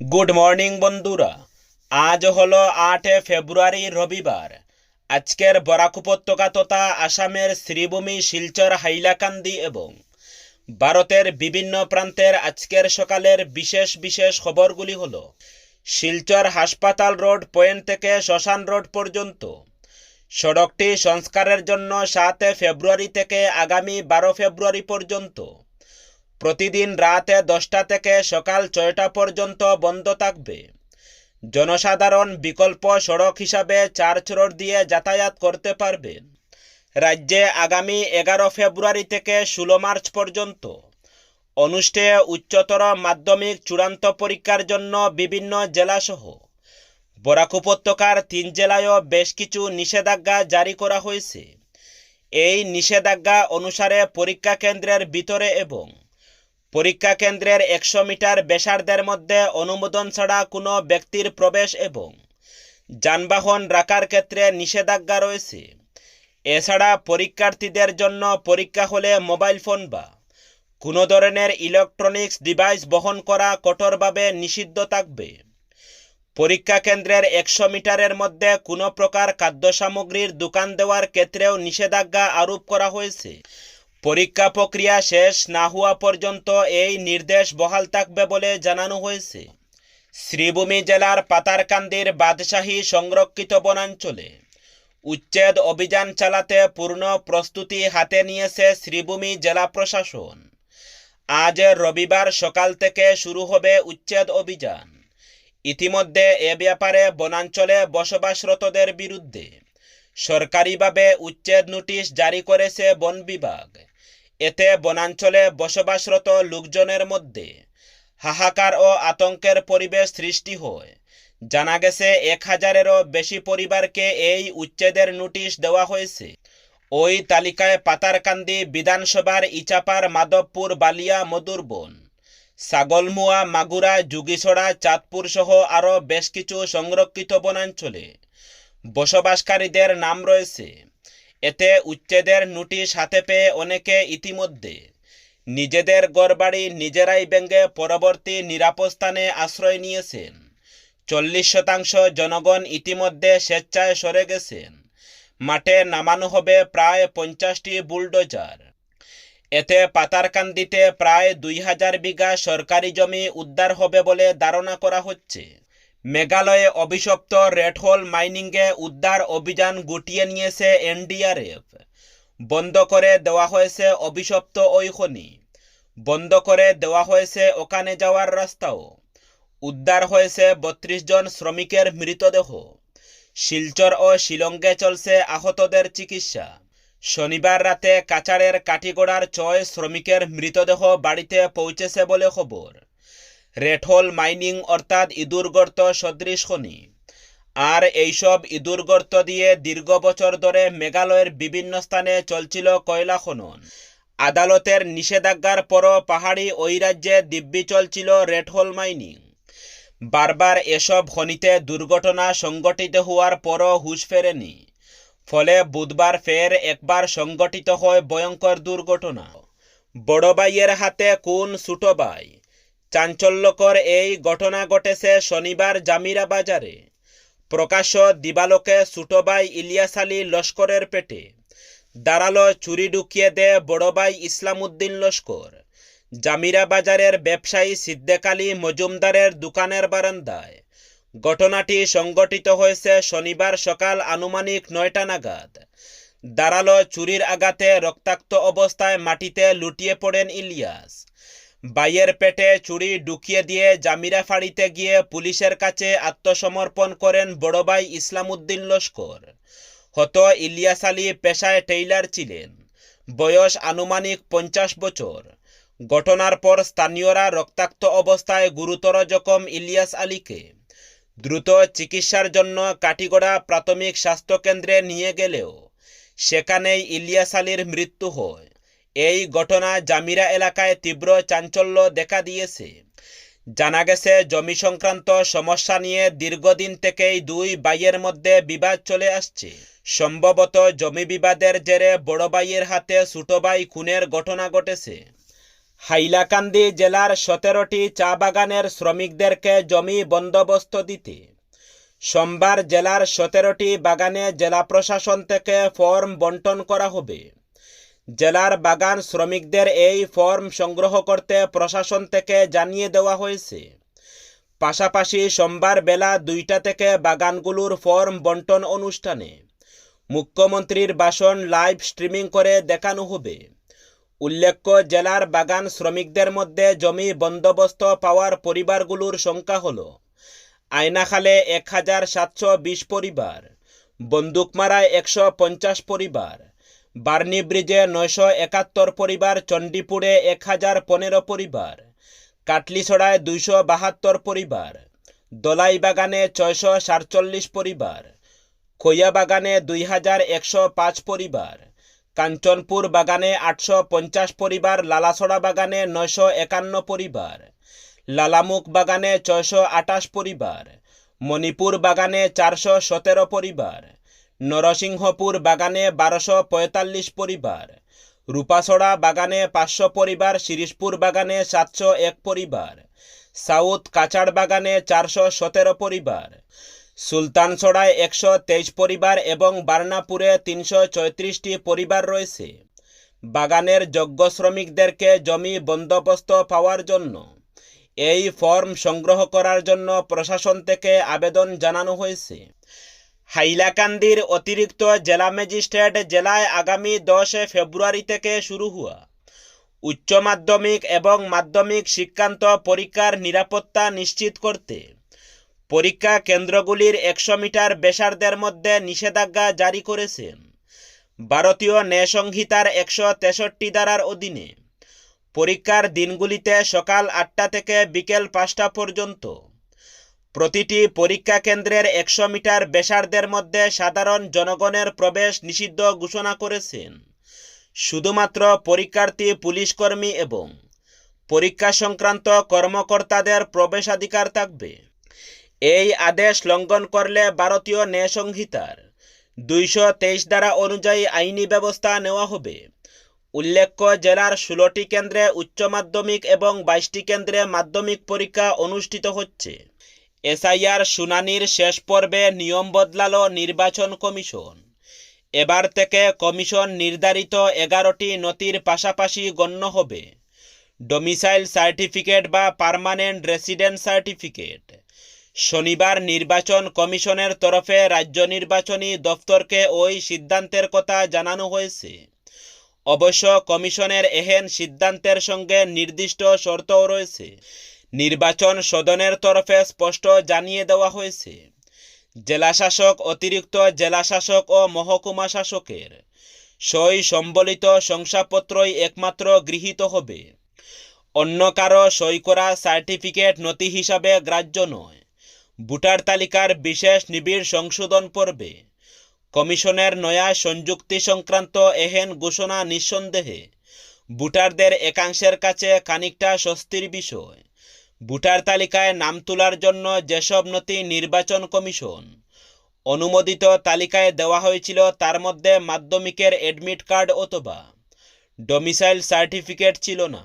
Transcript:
Good morning বন্ধুরা। আজ হলো আটে ফেব্রুয়ারি, রবিবার। আজকের বরাক উপত্যকা তথা আসামের শ্রীভূমি, শিলচর, হাইলাকান্দি এবং ভারতের বিভিন্ন প্রান্তের আজকের সকালের বিশেষ বিশেষ খবরগুলি হলো শিলচর হাসপাতাল রোড পয়েন্ট থেকে শ্মশান রোড পর্যন্ত। সড়কটি সংস্কারের জন্য সাতে ফেব্রুয়ারি থেকে আগামী বারো ফেব্রুয়ারি পর্যন্ত। প্রতিদিন রাতে দশটা থেকে সকাল ছয়টা পর্যন্ত বন্ধ থাকবে। জনসাধারণ বিকল্প সড়ক হিসাবে চার্চ রোড দিয়ে যাতায়াত করতে পারবে। রাজ্যে আগামী এগারো ফেব্রুয়ারি থেকে ষোলো মার্চ পর্যন্ত অনুষ্ঠেয় উচ্চতর মাধ্যমিক চূড়ান্ত পরীক্ষার জন্য বিভিন্ন জেলাসহ বরাক উপত্যকার তিন জেলায়ও বেশ কিছু নিষেধাজ্ঞা জারি করা হয়েছে। এই নিষেধাজ্ঞা অনুসারে পরীক্ষা কেন্দ্রের ভিতরে এবং পরীক্ষা কেন্দ্রের একশো মিটার ব্যাসার্ধের মধ্যে অনুমোদন ছাড়া কোনো ব্যক্তির প্রবেশ এবং যানবাহন রাখার ক্ষেত্রে নিষেধাজ্ঞা রয়েছে। এছাড়া পরীক্ষার্থীদের জন্য পরীক্ষা হলে মোবাইল ফোন বা কোনো ধরনের ইলেকট্রনিক্স ডিভাইস বহন করা কঠোরভাবে নিষিদ্ধ থাকবে। পরীক্ষা কেন্দ্রের একশো মিটারের মধ্যে কোনো প্রকার খাদ্য সামগ্রীর দোকান দেওয়ার ক্ষেত্রেও নিষেধাজ্ঞা আরোপ করা হয়েছে। পরীক্ষা প্রক্রিয়া শেষ না হওয়া পর্যন্ত এই নির্দেশ বহাল থাকবে বলে জানানো হয়েছে। শ্রীভূমি জেলার পাতারকান্দির বাদশাহী সংরক্ষিত বনাঞ্চলে উচ্ছেদ অভিযান চালাতে পূর্ণ প্রস্তুতি হাতে নিয়েছে শ্রীভূমি জেলা প্রশাসন। আজ রবিবার সকাল থেকে শুরু হবে উচ্ছেদ অভিযান। ইতিমধ্যে এ ব্যাপারে বনাঞ্চলে বসবাসরতদের বিরুদ্ধে সরকারিভাবে উচ্ছেদ নোটিশ জারি করেছে বন বিভাগ। এতে বনাঞ্চলে বসবাসরত লোকজনের মধ্যে হাহাকার ও আতঙ্কের পরিবেশ সৃষ্টি হয়। জানা গেছে, এক হাজারেরও বেশি পরিবারকে এই উচ্ছেদের নোটিশ দেওয়া হয়েছে। ওই তালিকায় পাতারকান্দি বিধানসভার ইচাপার মাধবপুর, বালিয়া, মধুরবন সাগলমুয়া মাগুরা যুগিছড়া চাঁদপুর সহ আরও বেশ কিছু সংরক্ষিত বনাঞ্চলে বসবাসকারীদের নাম রয়েছে। এতে উচ্ছেদের নোটিশ হাতে পেয়ে অনেকে ইতিমধ্যে নিজেদের গড়বাড়ি নিজেরাই ব্যঙ্গে পরবর্তী নিরাপদ স্থানে আশ্রয় নিয়েছেন। চল্লিশ শতাংশ জনগণ ইতিমধ্যে স্বেচ্ছায় সরে গেছেন। মাঠে নামানো হবে প্রায় পঞ্চাশটি বুলডোজার। এতে পাতারকান্দিতে প্রায় দুই হাজার বিঘা সরকারি জমি উদ্ধার হবে বলে ধারণা করা হচ্ছে। মেঘালয়ে অভিশপ্ত রেডহোল মাইনিংয়ে উদ্ধার অভিযান গুটিয়ে নিয়েছে এনডিআরএফ। বন্ধ করে দেওয়া হয়েছে অভিশপ্ত ওই খনি বন্ধ করে দেওয়া হয়েছে ওখানে যাওয়ার রাস্তাও। উদ্ধার হয়েছে বত্রিশ জন শ্রমিকের মৃতদেহ। শিলচর ও শিলংয়ে চলছে আহতদের চিকিৎসা। শনিবার রাতে কাচারের কাঠিগোড়ার ছয় শ্রমিকের মৃতদেহ বাড়িতে পৌঁছেছে বলে খবর। রেঠোল মাইনিং অর্থাৎ ইঁদুর গর্ত সদৃশ খনি। আর এইসব ইঁদুর গর্ত দিয়ে দীর্ঘ বছর ধরে মেঘালয়ের বিভিন্ন স্থানে চলছিল কয়লা খনন। আদালতের নিষেধাজ্ঞার পরও পাহাড়ি ওই রাজ্যে দিব্যি চলছিল রেডহোল মাইনিং। বারবার এসব খনিতে দুর্ঘটনা সংঘটিত হওয়ার পরও হুশ ফেরেনি। ফলে বুধবার ফের একবার সংগঠিত হয় ভয়ঙ্কর দুর্ঘটনা। বড় ভাইয়ের হাতে কোন ছোটো ভাই? চাঞ্চল্যকর এই ঘটনা ঘটেছে শনিবার জামিরা বাজারে। প্রকাশ্য দিবালোকে ছোটো ভাই ইলিয়াস আলী লস্করের পেটে। দাঁড়াল চুরি ঢুকিয়ে দে বড় ভাই ইসলাম উদ্দিন লস্কর। জামিরা বাজারের ব্যবসায়ী সিদ্দেক আলী মজুমদারের দোকানের বারান্দায়। ঘটনাটি সংগঠিত হয়েছে শনিবার সকাল আনুমানিক নয়টা নাগাদ। দাঁড়াল চুরির আঘাতে রক্তাক্ত অবস্থায় মাটিতে লুটিয়ে পড়েন ইলিয়াস। বাইয়ের পেটে চুরি ঢুকিয়ে দিয়ে জামিরা ফাঁড়িতে গিয়ে পুলিশের কাছে আত্মসমর্পণ করেন বড় ভাই ইসলাম উদ্দিন লস্কর। হত ইলিয়াস আলী পেশায় টেইলার ছিলেন। বয়স আনুমানিক পঞ্চাশ বছর। ঘটনার পর স্থানীয়রা রক্তাক্ত অবস্থায় গুরুতর জখম ইলিয়াস আলীকে। দ্রুত চিকিৎসার জন্য কাটিগড়া প্রাথমিক স্বাস্থ্যকেন্দ্রে নিয়ে গেলেও সেখানেই ইলিয়াস আলীর মৃত্যু হয়। এই ঘটনা জামিরা এলাকায় তীব্র চাঞ্চল্য দেখা দিয়েছে। জানা গেছে, জমি সংক্রান্ত সমস্যা নিয়ে দীর্ঘদিন থেকেই দুই ভাইয়ের মধ্যে বিবাদ চলে আসছে। সম্ভবত জমি বিবাদের জেরে বড় ভাইয়ের হাতে ছোট ভাই খুনের ঘটনা ঘটেছে। হাইলাকান্দি জেলার সতেরোটি চা বাগানের শ্রমিকদেরকে জমি বন্দোবস্ত দিতে। সোমবার জেলার সতেরোটি বাগানে জেলা প্রশাসন থেকে ফর্ম বন্টন করা হবে। জেলার বাগান শ্রমিকদের এই ফর্ম সংগ্রহ করতে প্রশাসন থেকে জানিয়ে দেওয়া হয়েছে। পাশাপাশি সোমবার বেলা দুইটা থেকে বাগানগুলোর ফর্ম বন্টন অনুষ্ঠানে মুখ্যমন্ত্রীর ভাষণ লাইভ স্ট্রিমিং করে দেখানো হবে। উল্লেখ্য, জেলার বাগান শ্রমিকদের মধ্যে জমি বন্দোবস্ত পাওয়ার পরিবারগুলোর সংখ্যা হল আয়নাখালে এক হাজার সাতশো বিশ পরিবার, বন্দুকমারায় একশো পঞ্চাশ পরিবার বার্নি ব্রিজে নয়শো একাত্তর পরিবার, চণ্ডীপুরে এক হাজার পনেরো পরিবার, কাটলিছড়ায় দুইশো বাহাত্তর পরিবার দলাই বাগানে ছয়শো সাতচল্লিশ পরিবার খৈয়া বাগানে দুই হাজার একশো পাঁচ পরিবার, কাঞ্চনপুর বাগানে আটশো পঞ্চাশ পরিবার, লালাছড়া বাগানে নয়শো একান্ন পরিবার, লালামুখ বাগানে ছয়শো আটাশ পরিবার, মণিপুর বাগানে চারশো সতেরো পরিবার নরসিংহপুর বাগানে বারোশো পঁয়তাল্লিশ পরিবার, রূপাছড়া বাগানে পাঁচশো পরিবার শিরিশপুর বাগানে সাতশো এক পরিবার, সাউথ কাছাড় বাগানে চারশো সতেরো পরিবার, সুলতানছড়ায় একশো তেইশ পরিবার এবং বার্নাপুরে তিনশো চৌত্রিশটি পরিবার রয়েছে। বাগানের যোগ্য শ্রমিকদেরকে জমি বন্দোবস্ত পাওয়ার জন্য, এই ফর্ম সংগ্রহ করার জন্য প্রশাসন থেকে আবেদন জানানো হয়েছে। হাইলাকান্দির অতিরিক্ত জেলা ম্যাজিস্ট্রেট জেলায় আগামী দশে ফেব্রুয়ারি থেকে শুরু হওয়া উচ্চ মাধ্যমিক এবং মাধ্যমিক শিক্ষান্ত পরীক্ষার নিরাপত্তা নিশ্চিত করতে পরীক্ষা কেন্দ্রগুলির একশো মিটার বেসারদের মধ্যে নিষেধাজ্ঞা জারি করেছেন। ভারতীয় ন্যায় সংহিতার একশো তেষট্টি ধারার অধীনে পরীক্ষার দিনগুলিতে সকাল আটটা থেকে বিকেল পাঁচটা পর্যন্ত প্রতিটি পরীক্ষা কেন্দ্রের একশো মিটার বেসারদের মধ্যে সাধারণ জনগণের প্রবেশ নিষিদ্ধ ঘোষণা করেছেন। শুধুমাত্র পরীক্ষার্থী, পুলিশকর্মী এবং পরীক্ষা সংক্রান্ত কর্মকর্তাদের প্রবেশাধিকার থাকবে। এই আদেশ লঙ্ঘন করলে ভারতীয় ন্যায় সংহিতার দুইশো তেইশ ধারা অনুযায়ী আইনি ব্যবস্থা নেওয়া হবে। উল্লেখ্য, জেলার ষোলোটি কেন্দ্রে উচ্চ মাধ্যমিক এবং বাইশটি কেন্দ্রে মাধ্যমিক পরীক্ষা অনুষ্ঠিত হচ্ছে। এসআইআর শুনানির শেষ পর্বে নিয়ম বদলাল নির্বাচন কমিশন। এবার থেকে কমিশন নির্ধারিত এগারোটি নথির পাশাপাশি গণ্য হবে। ডোমিসাইল সার্টিফিকেট বা পার্মানেন্ট রেসিডেন্ট সার্টিফিকেট। শনিবার নির্বাচন কমিশনের তরফে রাজ্য নির্বাচনী দফতরকে ওই সিদ্ধান্তের কথা জানানো হয়েছে। অবশ্য কমিশনের এহেন সিদ্ধান্তের সঙ্গে নির্দিষ্ট শর্তও রয়েছে। নির্বাচন সদনের তরফে স্পষ্ট জানিয়ে দেওয়া হয়েছে। জেলাশাসক অতিরিক্ত জেলাশাসক ও মহকুমা শাসকের সই সম্বলিত শংসাপত্রই একমাত্র গৃহীত হবে। অন্য কারও সই করা সার্টিফিকেট নথি হিসাবে গ্রাহ্য নয়। ভোটার তালিকার বিশেষ নিবিড় সংশোধন পর্বে কমিশনের নয়া সংযুক্তি সংক্রান্ত এহেন ঘোষণা নিঃসন্দেহে ভোটারদের একাংশের কাছে খানিকটা স্বস্তির বিষয়। ভোটার তালিকায় নাম তোলার জন্য যেসব নথি নির্বাচন কমিশন অনুমোদিত তালিকায় দেওয়া হয়েছিল তার মধ্যে মাধ্যমিকের অ্যাডমিট কার্ড অথবা ডোমিসাইল সার্টিফিকেট ছিল না।